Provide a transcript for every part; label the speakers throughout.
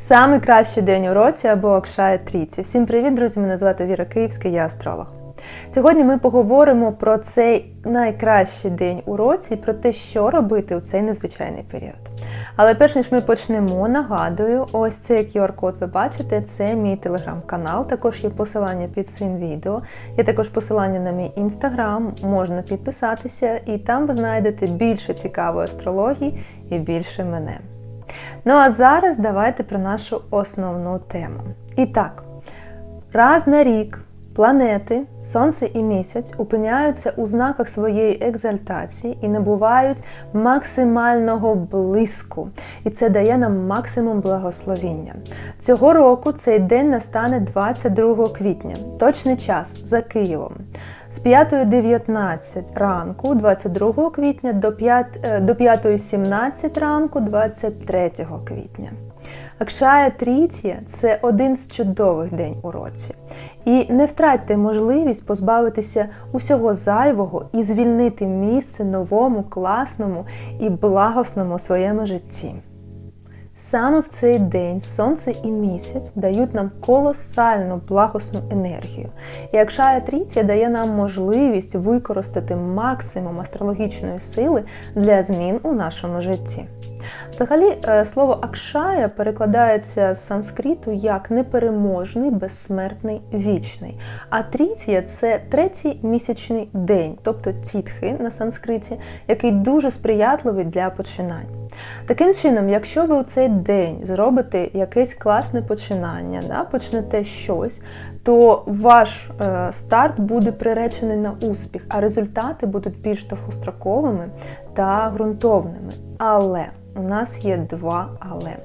Speaker 1: Самий кращий день у році або Акшая Трійці. Всім привіт, друзі! Мене звати Віра Київська, я астролог. Сьогодні ми поговоримо про цей найкращий день у році і про те, що робити у цей незвичайний період. Але перш ніж ми почнемо, нагадую, ось цей QR-код ви бачите, це мій телеграм-канал. Також є посилання під цим відео. Є також посилання на мій інстаграм, можна підписатися, і там ви знайдете більше цікавої астрології і більше мене. Ну а зараз давайте про нашу основну тему. І так, раз на рік планети, Сонце і місяць опиняються у знаках своєї екзальтації і набувають максимального блиску. І це дає нам максимум благословіння. Цього року цей день настане 22 квітня, точний час за Києвом. З 5.19 ранку, 22 квітня до 5.17 ранку, 23 квітня. Акшая Трітія це один з чудових день у році. І не втратьте можливість позбавитися усього зайвого і звільнити місце новому, класному і благосному своєму житті. Саме в цей день сонце і місяць дають нам колосальну благосну енергію. І Акшая Тріція дає нам можливість використати максимум астрологічної сили для змін у нашому житті. Взагалі, е, слово Акшая перекладається з санскриту як непереможний, безсмертний, вічний. А трітія це третій місячний день, тобто тітхи на санскриті, який дуже сприятливий для починань. Таким чином, якщо ви у цей день зробите якесь класне починання, да, почнете щось, то ваш е, старт буде приречений на успіх, а результати будуть більш довгостроковими та ґрунтовними. Але у нас є два але.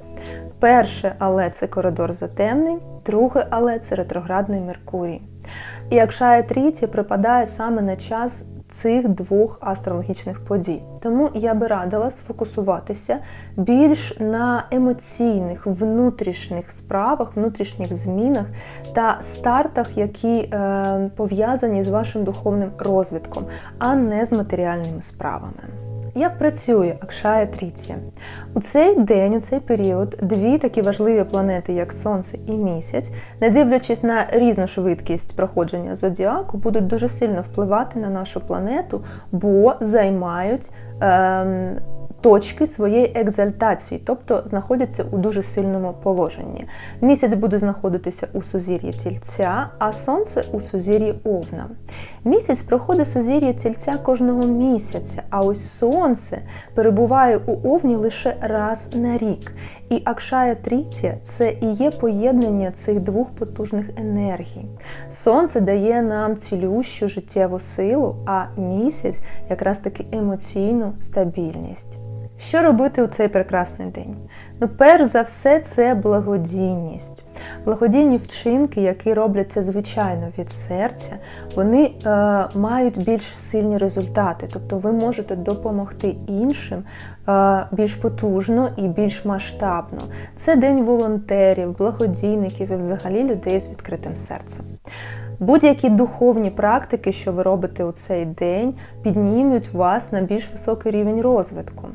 Speaker 1: Перше але це коридор затемнень, друге але це ретроградний Меркурій. І Акшая Тріті припадає саме на час цих двох астрологічних подій. Тому я би радила сфокусуватися більш на емоційних, внутрішніх справах, внутрішніх змінах та стартах, які е, пов'язані з вашим духовним розвитком, а не з матеріальними справами. Як працює Акшая Тріція? У цей день, у цей період, дві такі важливі планети, як Сонце і місяць, не дивлячись на різну швидкість проходження зодіаку, будуть дуже сильно впливати на нашу планету, бо займають. Ем, точки своєї екзальтації, тобто знаходяться у дуже сильному положенні. Місяць буде знаходитися у сузір'ї тільця, а сонце у сузір'ї овна. Місяць проходить сузір'я тільця кожного місяця, а ось сонце перебуває у овні лише раз на рік. І Акшая Трітія це і є поєднання цих двох потужних енергій. Сонце дає нам цілющу життєву силу, а місяць якраз таки емоційну стабільність. Що робити у цей прекрасний день? Ну, перш за все, це благодійність. Благодійні вчинки, які робляться звичайно від серця, вони е, мають більш сильні результати. Тобто ви можете допомогти іншим е, більш потужно і більш масштабно. Це день волонтерів, благодійників і взагалі людей з відкритим серцем. Будь-які духовні практики, що ви робите у цей день, піднімуть вас на більш високий рівень розвитку.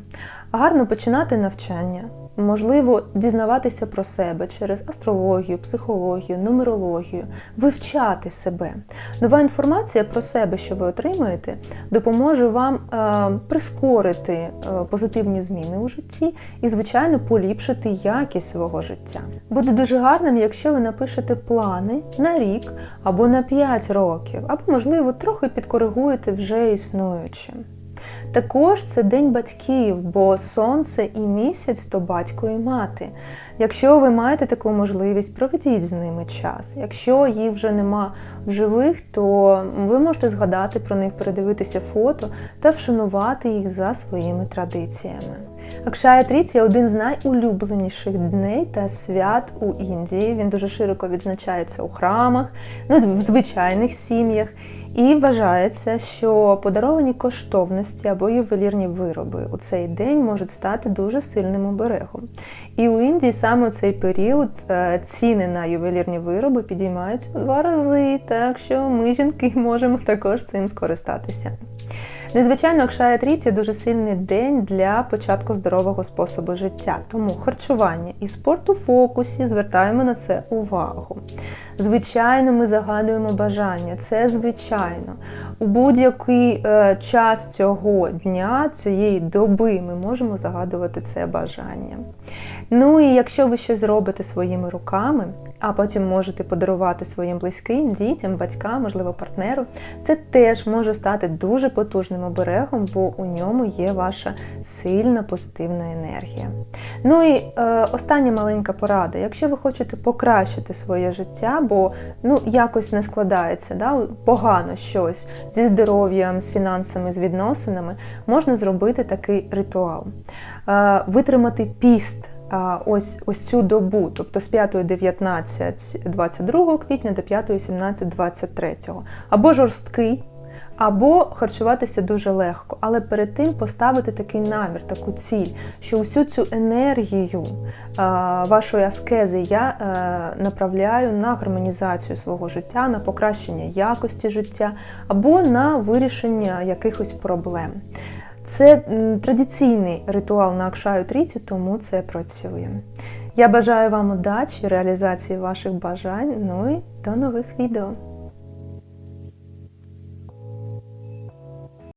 Speaker 1: Гарно починати навчання, можливо, дізнаватися про себе через астрологію, психологію, нумерологію, вивчати себе. Нова інформація про себе, що ви отримуєте, допоможе вам е, прискорити е, позитивні зміни у житті і, звичайно, поліпшити якість свого життя. Буде дуже гарним, якщо ви напишете плани на рік або на 5 років, або, можливо, трохи підкоригуєте вже існуюче. Також це день батьків, бо сонце і місяць то батько і мати. Якщо ви маєте таку можливість, проведіть з ними час. Якщо їх вже нема в живих, то ви можете згадати про них, передивитися фото та вшанувати їх за своїми традиціями. Акшая Тріція один з найулюбленіших дней та свят у Індії. Він дуже широко відзначається у храмах, ну, в звичайних сім'ях. І вважається, що подаровані коштовності або ювелірні вироби у цей день можуть стати дуже сильним оберегом. І у Індії саме у цей період е, ціни на ювелірні вироби підіймаються у два рази, так що ми, жінки, можемо також цим скористатися. Ну і звичайно, Акшая Тріці дуже сильний день для початку здорового способу життя. Тому харчування і спорт у фокусі звертаємо на це увагу. Звичайно, ми загадуємо бажання. Це звичайно. У будь-який е, час цього дня, цієї доби, ми можемо загадувати це бажання. Ну і якщо ви щось робите своїми руками, а потім можете подарувати своїм близьким, дітям, батькам, можливо, партнеру, це теж може стати дуже потужним оберегом, бо у ньому є ваша сильна позитивна енергія. Ну і е, остання маленька порада. Якщо ви хочете покращити своє життя, бо ну, якось не складається, да, погано щось зі здоров'ям, з фінансами, з відносинами, можна зробити такий ритуал. Е, витримати піст. Ось ось цю добу, тобто з 5.19 22 квітня до 5.17 23, або жорсткий, або харчуватися дуже легко, але перед тим поставити такий намір, таку ціль, що усю цю енергію а, вашої аскези я е, направляю на гармонізацію свого життя, на покращення якості життя або на вирішення якихось проблем. Це традиційний ритуал на Акшаю Тріті, тому це працює. Я бажаю вам удачі, реалізації ваших бажань. Ну і до нових відео.